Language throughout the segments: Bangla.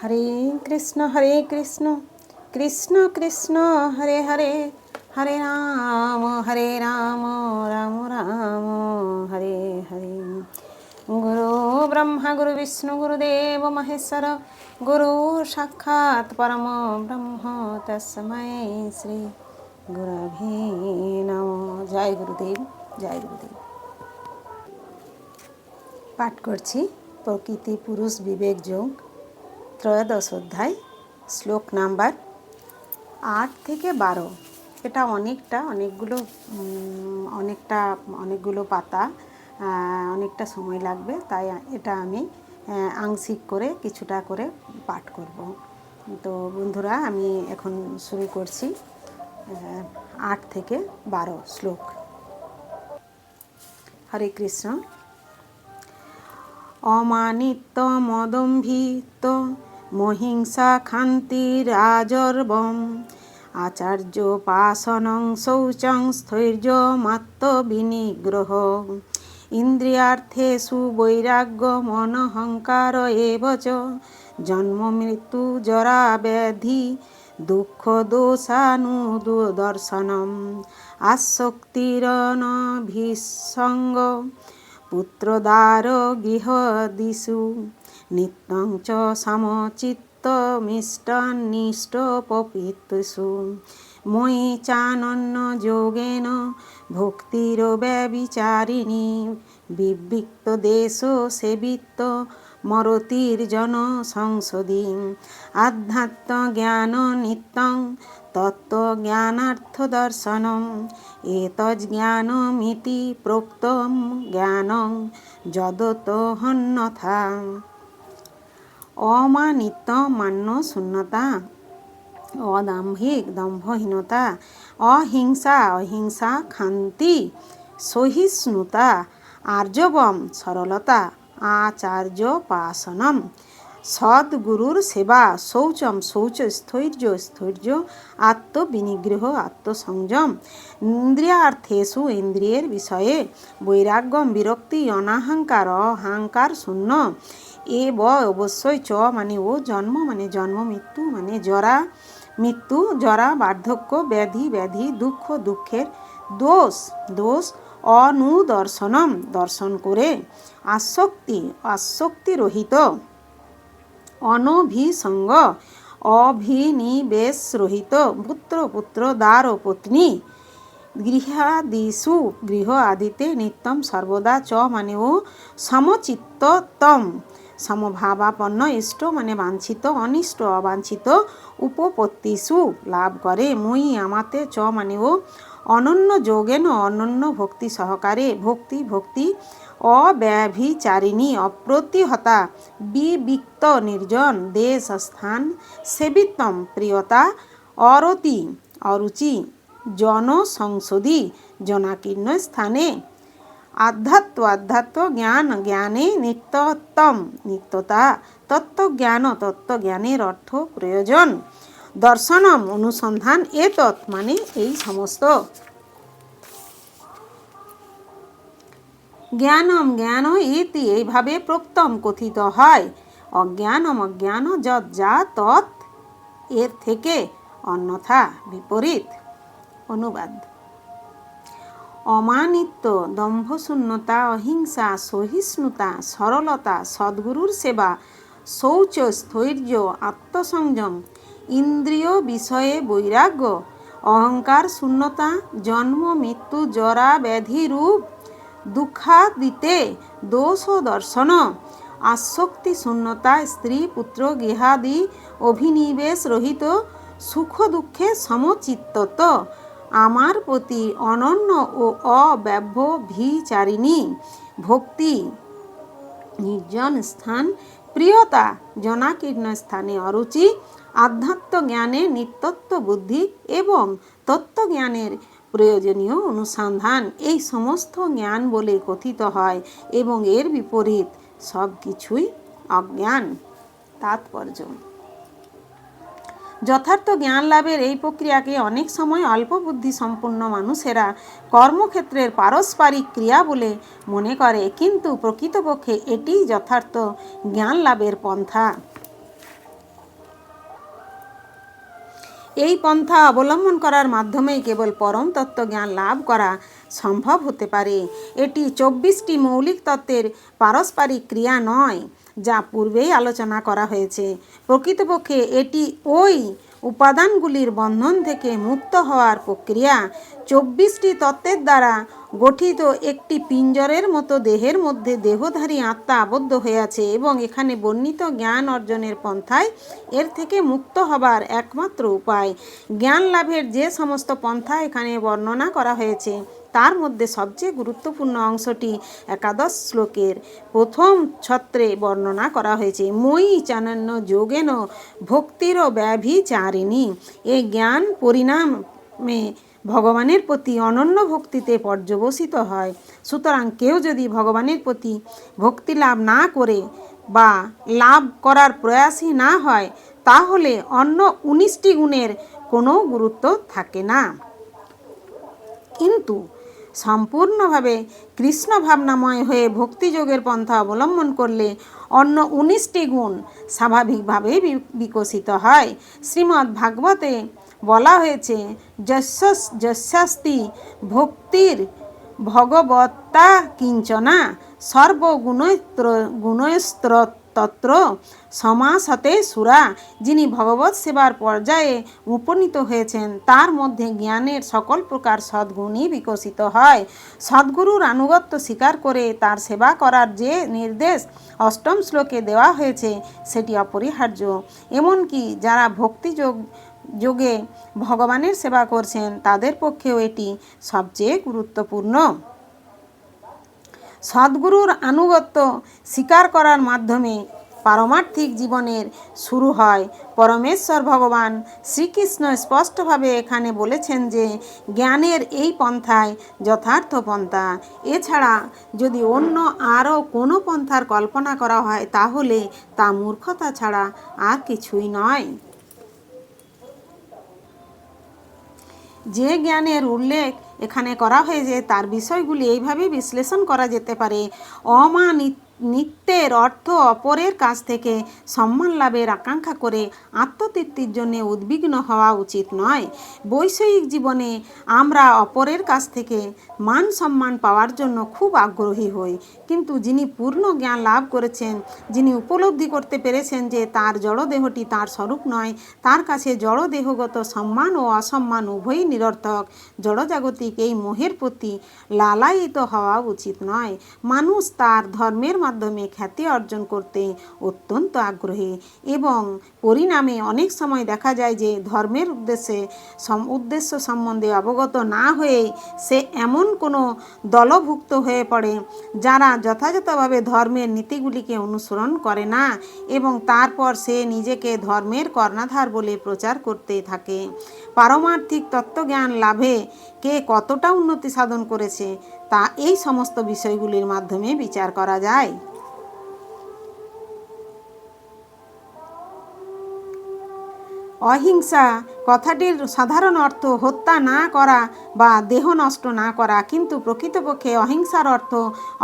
হরে কৃষ্ণ হরে কৃষ্ণ কৃষ্ণ কৃষ্ণ, হরে হরে হরে রাম হরে রাম রাম রাম, হরে হরে। গুরু ব্রহ্মা, গুরু বিষ্ণু গুরুদেব মহেশ্বর, গুরু সাক্ষাৎ পরম ব্রহ্ম তসময় শ্রী গুরভে নম। জয় গুরুদেব জয় গুরুদেব। পাঠ করছি প্রকৃতি পুরুষ বিবেক যোগ ত্রয়োদশ অধ্যায়, শ্লোক নাম্বার আট থেকে বারো। এটা অনেকটা, অনেকগুলো অনেকটা, অনেকগুলো পাতা অনেকটা সময় লাগবে, তাই এটা আমি আংশিক করে কিছুটা করে পাঠ করব। তো বন্ধুরা, আমি এখন শুরু করছি আট থেকে বারো শ্লোক। হরে কৃষ্ণ। অমানিত্য মদম্ভিত মহিংসা খান্তি রাজর্বম আচার্য পাশনং শৌচং স্থৈর্য মাত্র বিনিগ্রহ। ইন্দ্রিয়ার্থেষু বৈরাগ্য মনহংকার এব চ জন্ম মৃত্যু জরা ব্যাধি, দুঃখ দোষানুদর্শনম আসক্তিরনভিসঙ্গ পুত্রদার গৃহদিষু নিত্যং চ সমচিত্তমিষ্টনিষ্টপপিত্সু ময়ি চানন্য যোগেন ভক্তির ব্যবিচারিণী। বিবৃক্ত দেশ সেবিত্ত মরতির্জন সংসদী। আধ্যাত্ম জ্ঞান নিত্যং তত্ত্বজ্ঞানার্থদর্শনম এতজ্জ্ঞানমিতি প্রোক্তম জ্ঞানং যদতহন্যথা অমানিত্য মান্য শূন্যতা অদাম্ভিক দম্ভহীনতা। অহিংসা অহিংসা খান্তি সহিষ্ণুতা। আর্যবম সরলতা। আচার্য পাশনম সদ্গুরুর সেবা শৌচম শৌচ স্থৈর্য স্থৈর্য আত্মবিনিগ্রহ আত্মসংযম। ইন্দ্রিয়ার্থেষু ইন্দ্রিয়ের বিষয়ে বৈরাগ্যম বিরক্তি অনাহাঙ্কার অহংকার শূন্য। এ ব অবশ্যই চ মানে ও জন্ম মানে জন্ম মৃত্যু মানে জরা মৃত্যু, জরা বার্ধক্য, ব্যাধি ব্যাধি, দুঃখ, দুঃখের দোষ দোষ, অনুদর্শনম, দর্শন করে, আসক্তি আসক্তি রহিত, অনভিসঙ্গ, অভিনিবেশ রহিত, পুত্র পুত্র, দ্বার ও পত্নী, গৃহাদিষু, গৃহ আদিতে নিত্যম, সর্বদা চ মানে ও সমচিত্ততম সমভাবাপন্ন ইষ্ট মানে বাঞ্ছিত, অনিষ্ট, অবাঞ্ছিত উপপত্তিষু লাভ করে। মুই আমাতে চ মানে ও, অনন্য যোগেন অনন্য ভক্তি সহকারে ভক্তি ভক্তি অব্যভিচারিণী, অপ্রতিহতা বিবিক্ত নির্জন দেশ স্থান সেবিত্তম প্রিয়তা অরতি অরুচি জনসংসদী জনাকীর্ণ স্থানে আধ্যাত্ম আধ্যাত্ম জ্ঞান, জ্ঞানে নিত্যত্তম নিত্যতা, তত্ত্বজ্ঞান, তত্ত্বজ্ঞানের অর্থ প্রয়োজন। দর্শনম, অনুসন্ধান এ তৎ মানে এই সমস্ত। জ্ঞানম, জ্ঞান ইতি, এইভাবে প্রক্তম কথিত হয়। অজ্ঞানম, অজ্ঞান যৎ যা তৎ, এর থেকে অন্যথা বিপরীত। অনুবাদ। অমানিত্য, দম্ভশূন্যতা, অহিংসা, সহিষ্ণুতা, সরলতা, সদ্গুরুর সেবা, শৌচ, স্থৈর্য, আত্মসংযম, ইন্দ্রিয় বিষয়ে বৈরাগ্য, অহংকার শূন্যতা, জন্ম, মৃত্যু, জরা, ব্যাধি, রূপ, দুঃখাদিতে দোষ দর্শন, আসক্তি শূন্যতা, স্ত্রী, পুত্র, গৃহাদি, অভিনিবেশ রহিত, সুখ দুঃখে সমচিত্তত আমার প্রতি অনন্য ও অব্যভিচারিণী ভক্তি, নির্জন স্থান, প্রিয়তা, জনাকীর্ণ স্থানে অরুচি, আধ্যাত্ম জ্ঞানে নিত্যত্ব বুদ্ধি এবং তত্ত্বজ্ঞানের প্রয়োজনীয় অনুসন্ধান। এই সমস্ত জ্ঞান বলে কথিত হয় এবং এর বিপরীত সব কিছুই অজ্ঞান। তাৎপর্য। যথার্থ জ্ঞান লাভের এই প্রক্রিয়াকে অনেক সময় অল্প বুদ্ধি সম্পন্ন মানুষেরা কর্মক্ষেত্রের পারস্পরিক ক্রিয়া বলে মনে করে, কিন্তু প্রকৃতপক্ষে এটিই যথার্থ জ্ঞান লাভের পন্থা। এই পন্থা অবলম্বন করার মাধ্যমেই কেবল পরম তত্ত্ব জ্ঞান লাভ করা সম্ভব হতে পারে। এটি চব্বিশটি মৌলিক তত্ত্বের পারস্পরিক ক্রিয়া নয় যা পূর্বেই আলোচনা করা হয়েছে। প্রকৃতপক্ষে এটি ওই উপাদানগুলির বন্ধন থেকে মুক্ত হওয়ার প্রক্রিয়া। চব্বিশটি তত্ত্বের দ্বারা গঠিত একটি পিঞ্জরের মতো দেহের মধ্যে দেহধারী আত্মা আবদ্ধ হয়ে আছে এবং এখানে বর্ণিত জ্ঞান অর্জনের পন্থায় এর থেকে মুক্ত হবার একমাত্র উপায়। জ্ঞান লাভের যে সমস্ত পন্থা এখানে বর্ণনা করা হয়েছে। তার মধ্যে সবচেয়ে গুরুত্বপূর্ণ অংশটি একাদশ শ্লোকের প্রথম ছত্রে বর্ণনা করা হয়েছে। মই চানান্য যোগেন ভক্তির ব্যভিচারিণী। এই জ্ঞান পরিণামে ভগবানের প্রতি অনন্য ভক্তিতে পর্যবসিত হয়। সুতরাং কেউ যদি ভগবানের প্রতি ভক্তি লাভ না করে বা লাভ করার প্রয়াসই না হয়, তাহলে অন্য উনিশটি গুণের কোনো গুরুত্ব থাকে না। কিন্তু সম্পূর্ণভাবে কৃষ্ণ ভাবনাময় হয়ে ভক্তিযোগের পন্থা অবলম্বন করলে অন্য উনিশটি গুণ স্বাভাবিকভাবেই বিকশিত হয়। শ্রীমদ্ ভাগবতে বলা হয়েছে যস্য যস্যাস্তি ভক্তির ভগবত্তা কিঞ্চনা সর্বগুণৈত্র গুণস্ত্র তত্র সমাসতে সুরা, যিনি ভগবত সেবার পর্যায়ে উপনীত হয়েছেন, তার মধ্যে জ্ঞানের সকল প্রকার সদ্গুণই বিকশিত হয়। সদ্গুরুর আনুগত্য স্বীকার করে তার সেবা করার যে নির্দেশ অষ্টম শ্লোকে দেওয়া হয়েছে, সেটি অপরিহার্য। এমনকি যারা ভক্তিযোগ যোগে ভগবানের সেবা করছেন, তাদের পক্ষেও এটি সবচেয়ে গুরুত্বপূর্ণ। সদ্গুরুর আনুগত্য স্বীকার করার মাধ্যমে পারমার্থিক জীবনের শুরু হয়। পরমেশ্বর ভগবান শ্রীকৃষ্ণ স্পষ্টভাবে এখানে বলেছেন যে, জ্ঞানের এই পন্থায় যথার্থ পন্থা। এছাড়া যদি অন্য আরও কোনো পন্থার কল্পনা করা হয়, তাহলে তা মূর্খতা ছাড়া আর কিছুই নয়। যে জ্ঞানের উল্লেখ এখানে করা হয়েছে তার বিষয়গুলি এইভাবেই বিশ্লেষণ করা যেতে পারে। অমানিত নিত্যের অর্থ অপরের কাছ থেকে সম্মান লাভের আকাঙ্ক্ষা করে আত্মতৃপ্তির জন্য উদ্বিগ্ন হওয়া উচিত নয়। বৈষয়িক জীবনে আমরা অপরের কাছ থেকে মান সম্মান পাওয়ার জন্য খুব আগ্রহী হই। কিন্তু যিনি পূর্ণ জ্ঞান লাভ করেছেন, যিনি উপলব্ধি করতে পেরেছেন যে তার জড়দেহটি তার স্বরূপ নয়, তার কাছে জড়দেহগত সম্মান ও অসম্মান উভয়ই নিরর্থক, জড়জাগতিক এই মোহের প্রতি লালায়িত হওয়া উচিত নয়। মানুষ তার ধর্মের মাধ্যমে খ্যাতি অর্জন করতে অত্যন্ত আগ্রহী এবং পরিণামে অনেক সময় দেখা যায় যে ধর্মের উদ্দেশ্যে উদ্দেশ্য সম্বন্ধে অবগত না হয়ে সে এমন কোনো দলভুক্ত হয়ে পড়ে যারা যথাযথভাবে ধর্মের নীতিগুলিকে অনুসরণ করে না এবং তারপর সে নিজেকে ধর্মের কর্ণাধার বলে প্রচার করতে থাকে। পারমার্থিক তত্ত্বজ্ঞান লাভে কে কতটা উন্নতি সাধন করেছে তা এই সমস্ত বিষয়গুলির মাধ্যমে বিচার করা যায়। অহিংসা কথাটির সাধারণ অর্থ হত্যা না করা বা দেহ নষ্ট না করা, কিন্তু প্রকৃতপক্ষে অহিংসার অর্থ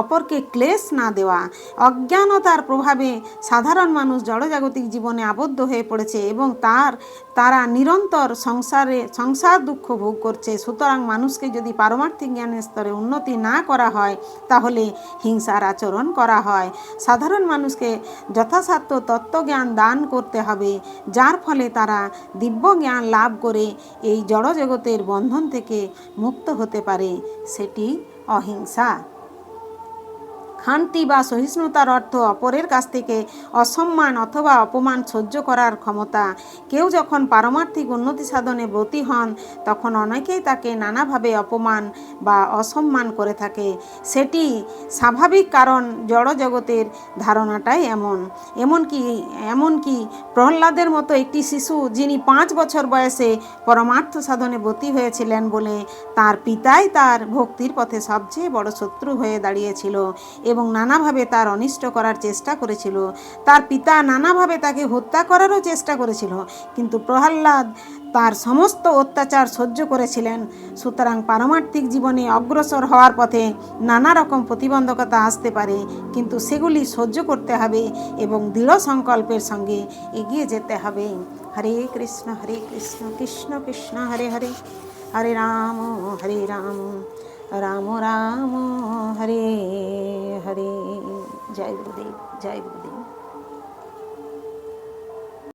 অপরকে ক্লেশ না দেওয়া। অজ্ঞানতার প্রভাবে সাধারণ মানুষ জড়জাগতিক জীবনে আবদ্ধ হয়ে পড়েছে এবং তার, তারা নিরন্তর সংসারে, সংসার দুঃখ ভোগ করছে। সুতরাং মানুষকে যদি পারমার্থিক জ্ঞানের স্তরে উন্নতি না করা হয়, তাহলে হিংসার আচরণ করা হয়। সাধারণ মানুষকে যথাসাধ্য তত্ত্বজ্ঞান দান করতে হবে, যার ফলে তারা দিব্য জ্ঞান লাভ করে এই জড়জগতের বন্ধন থেকে মুক্ত হতে পারে সেটি অহিংসা। শান্তি বা সহিষ্ণুতার অর্থ অপরের কাছ থেকে অসম্মান অথবা অপমান সহ্য করার ক্ষমতা। কেউ যখন পারমার্থিক উন্নতি সাধনে ব্রতী হন, তখন অনেকেই তাকে নানাভাবে অপমান বা অসম্মান করে থাকে। সেটি স্বাভাবিক কারণ জড়জগতের ধারণাটাই এমন। এমনকি এমনকি প্রহ্লাদের মতো একটি শিশু যিনি পাঁচ বছর বয়সে পরমার্থ সাধনে ব্রতী হয়েছিলেন বলে তার পিতাই তার ভক্তির পথে সবচেয়ে বড় শত্রু হয়ে দাঁড়িয়েছিল। এবং নানাভাবে তার অনিষ্ট করার চেষ্টা করেছিল। তার পিতা নানাভাবে তাকে হত্যা করারও চেষ্টা করেছিল, কিন্তু প্রহ্লাদ তার সমস্ত অত্যাচার সহ্য করেছিলেন। সুতরাং পারমার্থিক জীবনে অগ্রসর হওয়ার পথে নানা রকম প্রতিবন্ধকতা আসতে পারে, কিন্তু সেগুলি সহ্য করতে হবে এবং দৃঢ় সংকল্পের সঙ্গে এগিয়ে যেতে হবে। হরে কৃষ্ণ হরে কৃষ্ণ কৃষ্ণ কৃষ্ণ, হরে হরে। হরে রাম হরে রাম। রাম রাম হরে হরে। জয় গুরুদেব জয় গুরুদেব।